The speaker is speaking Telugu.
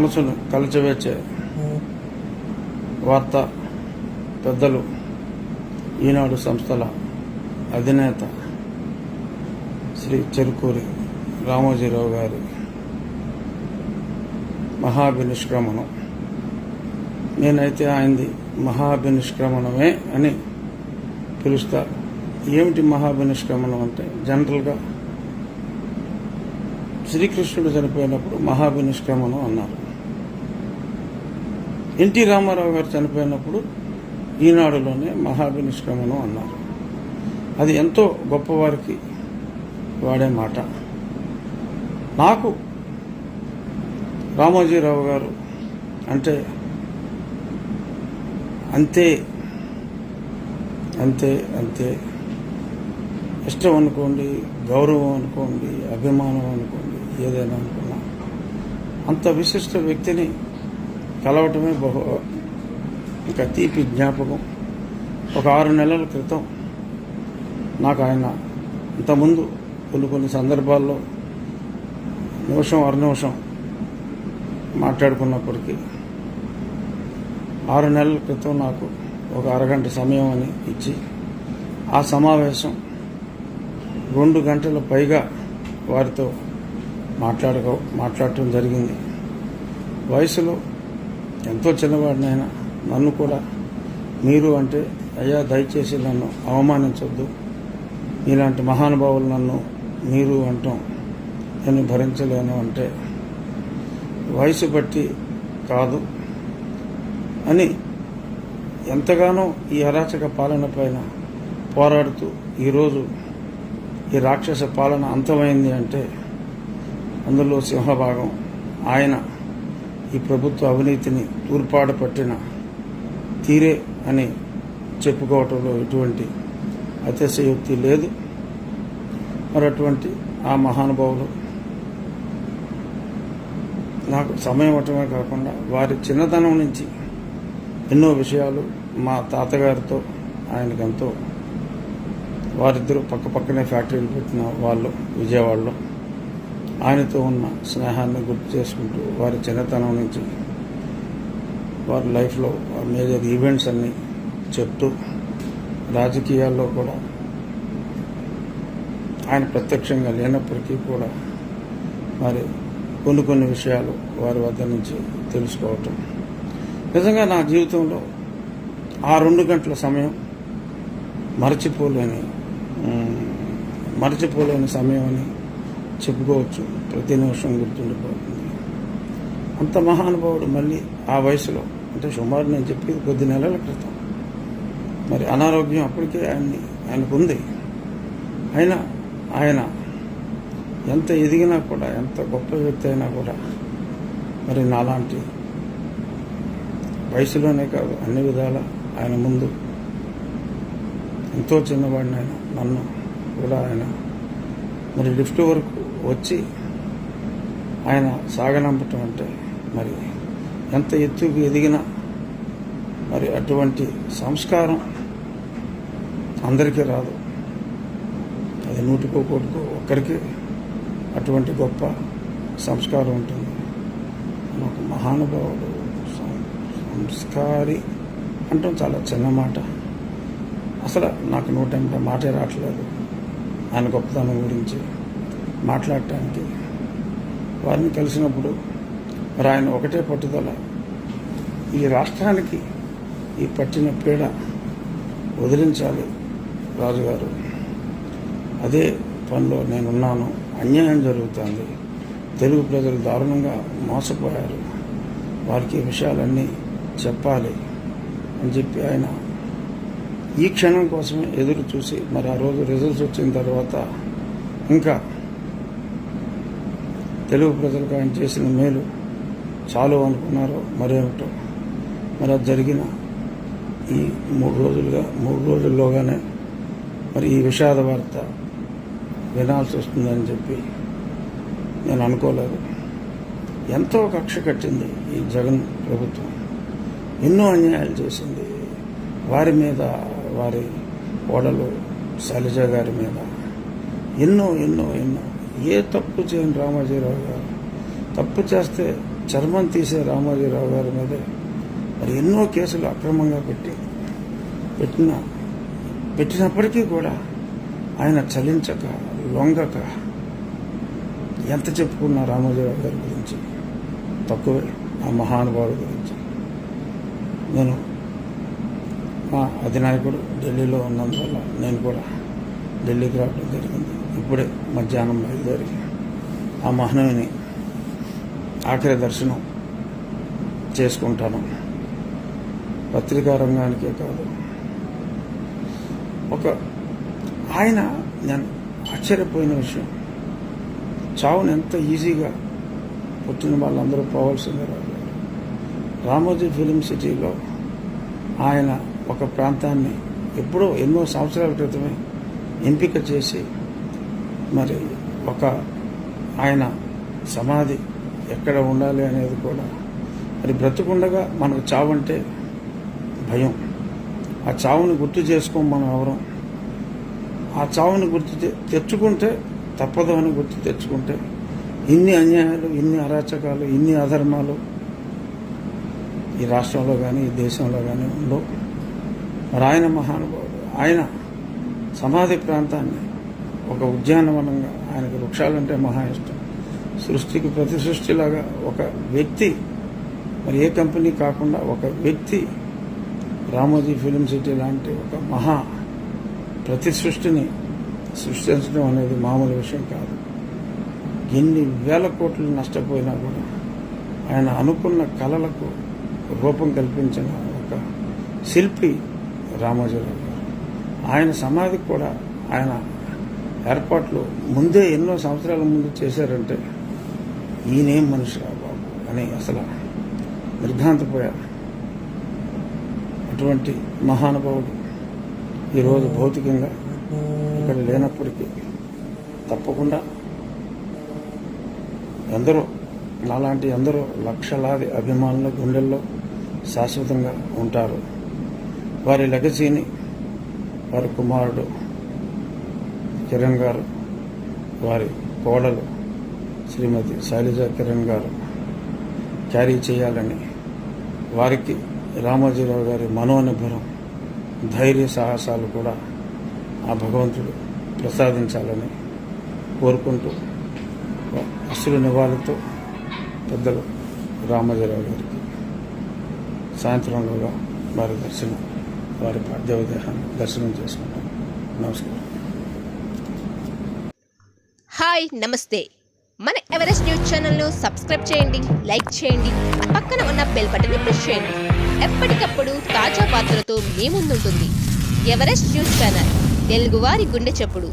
మనసును కలిచివేచ్చే వార్త పెద్దలు ఈనాడు సంస్థల అధినేత శ్రీ చెరుకూరి రామోజీరావు గారి మహాభినిష్క్రమణం. నేనైతే ఆయనది మహాభినిష్క్రమణమే అని పిలుస్తా. ఏమిటి మహాభినిష్క్రమణం అంటే? జనరల్గా శ్రీకృష్ణుడు చనిపోయినప్పుడు మహాభినిష్క్రమణం అన్నారు. ఎన్టీ రామారావు గారు చనిపోయినప్పుడు ఈనాడులోనే మహాభినిష్క్రమణం అన్నారు. అది ఎంతో గొప్పవారికి వాడే మాట. నాకు రామోజీరావు గారు అంటే అంతే అంతే అంతే. ఇష్టం అనుకోండి గౌరవం అనుకోండి అభిమానం అనుకోండి ఏదైనా అనుకున్నా అంత విశిష్ట వ్యక్తిని కలవటమే బహు ఇంకా తీపి జ్ఞాపకం. ఒక ఆరు నెలల క్రితం నాకు ఆయన ఇంతకుముందు కొన్ని కొన్ని సందర్భాల్లో నిమిషం అర నిమిషం మాట్లాడుకున్నప్పటికీ ఆరు నెలల క్రితం నాకు ఒక అరగంట సమయం అని ఇచ్చి ఆ సమావేశం రెండు గంటల పైగా వారితో మాట్లాడక మాట్లాడటం జరిగింది. వయసులో ఎంతో చిన్నవాడినైనా నన్ను కూడా. మీరు అంటే అయ్యా దయచేసి నన్ను అవమానించొద్దు. ఇలాంటి మహానుభావులు నన్ను మీరు అంటాం. నేను భరించలేను అంటే వయసు బట్టి కాదు అని ఎంతగానో ఈ అరాచక పాలన పైన పోరాడుతూ ఈరోజు ఈ రాక్షస పాలన అంతమైంది అంటే అందులో సింహభాగం ఆయన. ఈ ప్రభుత్వ అవినీతిని తూర్పాడు పట్టిన తీరే అని చెప్పుకోవటంలో ఎటువంటి అతిశయోక్తి లేదు. మరి అటువంటి ఆ మహానుభావులు నాకు సమయం ఇవ్వటమే కాకుండా వారి చిన్నతనం నుంచి ఎన్నో విషయాలు మా తాతగారితో ఆయనకెంతో వారిద్దరూ పక్క పక్కనే ఫ్యాక్టరీలు పెట్టిన వాళ్ళు విజయవాడలో ఆయనతో ఉన్న స్నేహాన్ని గుర్తు చేసుకుంటూ వారి చిన్నతనం నుంచి వారి లైఫ్లో మేజర్ ఈవెంట్స్ అన్ని చెప్తూ రాజకీయాల్లో కూడా ఆయన ప్రత్యక్షంగా లేనప్పటికీ కూడా మరి కొన్ని కొన్ని విషయాలు వారి వద్ద నుంచి తెలుసుకోవటం. నిజంగా నా జీవితంలో ఆ రెండు గంటల సమయం మరచిపోలేని మరచిపోలేని సమయం అని చెప్పుకోవచ్చు. ప్రతి నిమిషం గుర్తుండిపోతుంది. అంత మహానుభావుడు మళ్ళీ ఆ వయసులో అంటే సుమారు నేను చెప్పేది కొద్ది నెలల క్రితం. మరి అనారోగ్యం అప్పటికే ఆయన్ని ఆయనకు ఉంది అయినా ఆయన ఎంత ఎదిగినా కూడా ఎంత గొప్ప వ్యక్తి అయినా కూడా మరి నాలాంటి వయసులోనే కాదు అన్ని విధాల ఆయన ముందు ఎంతో చిన్నవాడిని ఆయన నన్ను కూడా ఆయన మరి లిఫ్ట్ వరకు వచ్చి ఆయన సాగనంపటం అంటే మరి ఎంత ఎత్తుకు ఎదిగినా మరి అటువంటి సంస్కారం అందరికీ రాదు. అది నూటికో కోటికో ఒక్కరికి అటువంటి గొప్ప సంస్కారం ఉంటుంది. ఒక మహానుభావుడు సంస్కారి అంటాం చాలా చిన్న మాట. అసలు నాకు నూట ఎనభై మాటే రావట్లేదు. ఆయన గొప్పతనం గురించి. మాట్లాడటానికి. వారిని కలిసినప్పుడు ఆయన ఒకటే పట్టుదల. ఈ రాష్ట్రానికి ఈ పట్టిన పీడ వదిలించాలి రాజుగారు. అదే పనిలో నేనున్నాను. అన్యాయం జరుగుతుంది. తెలుగు ప్రజలు దారుణంగా మోసపోయారు. వారికి విషయాలన్నీ చెప్పాలి అని చెప్పి ఆయన ఈ క్షణం కోసమే ఎదురు చూసి మరి ఆ రోజు రిజల్ట్స్ వచ్చిన తర్వాత ఇంకా తెలుగు ప్రజలకు ఆయన చేసిన మేలు చాలు అనుకున్నారో మరేమిటో. మరి అది జరిగిన ఈ మూడు రోజులుగా మూడు రోజుల్లోగానే మరి ఈ విషాద వార్త వినాల్సి వస్తుందని చెప్పి నేను అనుకోలేదు. ఎంతో కక్ష కట్టింది ఈ జగన్ ప్రభుత్వం. ఎన్నో అన్యాయాలు చేసింది. వారి మీద వారి ఓడలు శైలజ గారి మీద. ఎన్నో ఎన్నో ఎన్నో ఏ తప్పు చేయని రామాజీరావు గారు? తప్పు చేస్తే చర్మం తీసే రామాజీరావు గారి మీద మరి ఎన్నో కేసులు అక్రమంగా పెట్టి పెట్టిన పెట్టినప్పటికీ కూడా ఆయన చలించక లొంగక ఎంత చెప్పుకున్నా రామాజీరావు గారి గురించి? తక్కువే ఆ మహానుభావుడి గురించి. నేను మా అధినాయకుడు ఢిల్లీలో ఉన్నందువల్ల నేను కూడా ఢిల్లీకి రావడం జరిగింది. ఇప్పుడే మధ్యాహ్నం బయలుదేరి ఆ మహనవిని ఆఖరి దర్శనం చేసుకుంటాను. పత్రికా రంగానికే కాదు. ఒక ఆయన నేను ఆశ్చర్యపోయిన విషయం. చావును ఎంత ఈజీగా పుట్టిన వాళ్ళందరూ పోవాల్సిందే రాదు. రామోజీ ఫిలిం సిటీలో ఆయన ఒక ప్రాంతాన్ని ఎప్పుడో ఎన్నో సంవత్సరాల క్రితమే ఎంపిక చేసి మరి ఒక ఆయన సమాధి ఎక్కడ ఉండాలి అనేది కూడా మరి బ్రతుకుండగా మనకు చావంటే భయం. ఆ చావుని గుర్తు చేసుకోం మనం ఎవరం. ఆ చావుని గుర్తు తెచ్చుకుంటే తప్పదు అని గుర్తు తెచ్చుకుంటే ఇన్ని అన్యాయాలు ఇన్ని అరాచకాలు ఇన్ని అధర్మాలు ఈ రాష్ట్రంలో కానీ ఈ దేశంలో కానీ ఉండవు. మరి ఆయన మహానుభావుడు ఆయన సమాధి ప్రాంతాన్ని ఒక ఉద్యానవనంగా ఆయనకు వృక్షాలంటే మహా ఇష్టం. సృష్టికి ప్రతి సృష్టిలాగా ఒక వ్యక్తి మరి ఏ కంపెనీ కాకుండా ఒక వ్యక్తి రామోజీ ఫిలిం సిటీ లాంటి ఒక మహా ప్రతి సృష్టిని సృష్టించడం అనేది మామూలు విషయం కాదు. ఎన్ని వేల కోట్లు నష్టపోయినా కూడా ఆయన అనుకున్న కళలకు రూపం కల్పించిన ఒక శిల్పి రామోజీరావు ఆయన సమాధికి కూడా ఆయన ఏర్పాట్లు ముందే ఎన్నో సంవత్సరాల ముందు చేశారంటే ఈయనేం మనిషి బాబు అని అసలు నిర్ఘాంతపోయారు. అటువంటి మహానుభావుడు ఈరోజు భౌతికంగా ఇక్కడ లేనప్పటికీ తప్పకుండా ఎందరో నాలాంటి ఎందరో లక్షలాది అభిమానుల గుండెల్లో శాశ్వతంగా ఉంటారు. వారి లెగసీని వారి కుమారుడు కిరణ్ గారు వారి కోడలు శ్రీమతి శైలజ కిరణ్ గారు క్యారీ చేయాలని వారికి రామోజీరావు గారి మనోనిర్భరం ధైర్య సాహసాలు కూడా ఆ భగవంతుడు ప్రసాదించాలని కోరుకుంటూ అసలు నివాళితో పెద్దలు రామోజీరావు గారికి సాయంత్రంలోగా వారి దర్శనం. వారి పార్థివ దేహాన్ని దర్శనం చేసుకుంటాం. నమస్కారం. హాయ్ నమస్తే. మన ఎవరెస్ట్ న్యూస్ ఛానల్ను సబ్స్క్రైబ్ చేయండి లైక్ చేయండి పక్కన ఉన్న బెల్ బటన్ని ప్రెస్ చేయండి. ఎప్పటికప్పుడు తాజా వార్తలతో మీ ముందుంటుంది. ఎవరెస్ట్ న్యూస్ ఛానల్ తెలుగువారి గుండె చెప్పుడు.